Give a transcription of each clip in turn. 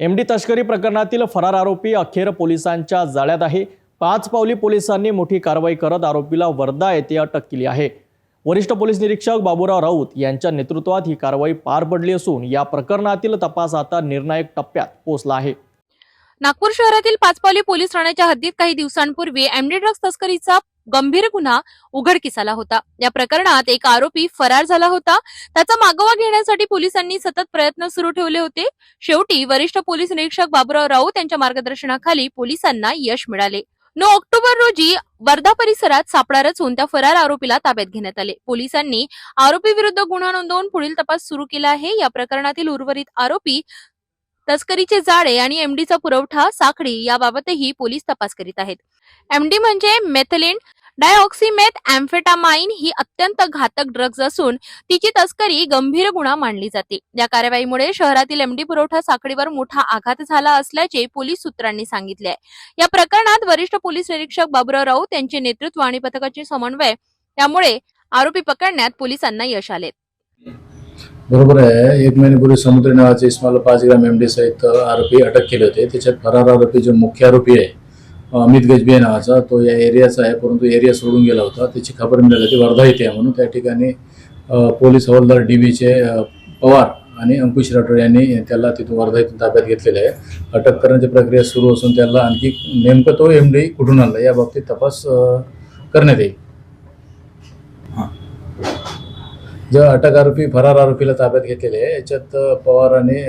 MD तस्करी प्रकरणातील फरार आरोपी अखेर पोलिसांच्या जाळ्यात आहे. पाच पावली पोलिसांनी मोठी कारवाई करत आरोपीला वर्धा येथे अटक केली आहे. वरिष्ठ पोलीस निरीक्षक बाबूराव राऊत यांच्या नेतृत्वात ही कारवाई पार पडली असून या प्रकरणातील तपास आता निर्णायक टप्प्यात पोहोचला आहे. नागपूर शहरातील पाचपावली पोलीस ठाण्याच्या हद्दीत काही दिवसांपूर्वी एमडी ड्रग्ज तस्करीचा गंभीर गुन्हा उघडकीस आला होता. या प्रकरणात एक आरोपी फरार झाला होता. त्याचा मागोवा घेण्यासाठी पोलिसांनी सतत प्रयत्न सुरू ठेवले होते. शेवटी वरिष्ठ पोलीस निरीक्षक बाबूराव राऊत यांच्या मार्गदर्शनाखाली पोलिसांना यश मिळाले. नऊ ऑक्टोबर रोजी वर्धा परिसरात सापळा रचून त्या फरार आरोपीला ताब्यात घेण्यात आले. पोलिसांनी आरोपी विरुद्ध गुन्हा नोंदवून पुढील तपास सुरू केला आहे. या प्रकरणातील उर्वरित आरोपी तस्करीचे जाळे आणि एमडीचा पुरवठा साखळी याबाबतही पोलीस तपास करीत आहेत. एमडी म्हणजे मेथलिन डायऑक्सिमेथ अँफेटामाइन ही अत्यंत घातक ड्रग्ज असून तिची तस्करी गंभीर गुन्हा मानली जाते. या कारवाईमुळे शहरातील एमडी पुरवठा साखळीवर मोठा आघात झाला असल्याचे पोलीस सूत्रांनी सांगितले या प्रकरणात वरिष्ठ पोलीस निरीक्षक बाबुराव राऊत यांचे नेतृत्व आणि पथकाचे समन्वय त्यामुळे आरोपी पकडण्यात पोलिसांना यश आले. बरोबर आहे. एक महिन्यापूर्वी समुद्री नावाचे इस्माला पाच ग्राम एमडी सहित आरोपी अटक केले होते. त्याच्यात फरार आरोपी जो मुख्य आरोपी आहे अमित गजबे नावाचा तो या एरियाचा आहे परंतु एरिया सोडून गेला होता. त्याची खबर मिळाली होती वर्धा येथे आहे म्हणून. त्या ठिकाणी पोलीस हवालदार डी बीचे पवार आणि अंकुश राठोड यांनी त्याला तिथून वर्धा इथून ताब्यात घेतलेलं आहे. अटक करण्याची प्रक्रिया सुरू असून त्याला आणखी नेमकं तो एम डी कुठून आणला या बाबतीत तपास करण्यात येईल. जो अटक आरोपी फरार आरोपीला ताब्यात घेतलेले आहे याच्यात पवार आणि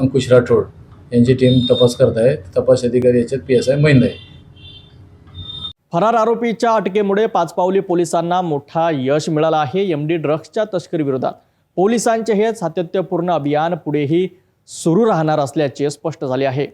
अंकुश राठोड यांची टीम तपास करत आहे तपास अधिकारी याच्यात पी एस आय महिंद आहे. फरार आरोपीच्या अटकेमुळे पाचपावली पोलिसांना मोठा यश मिळालं आहे. एमडी ड्रग्सच्या तस्करी विरोधात पोलिसांचे हे सातत्यपूर्ण अभियान पुढेही सुरू राहणार असल्याचे स्पष्ट झाले आहे.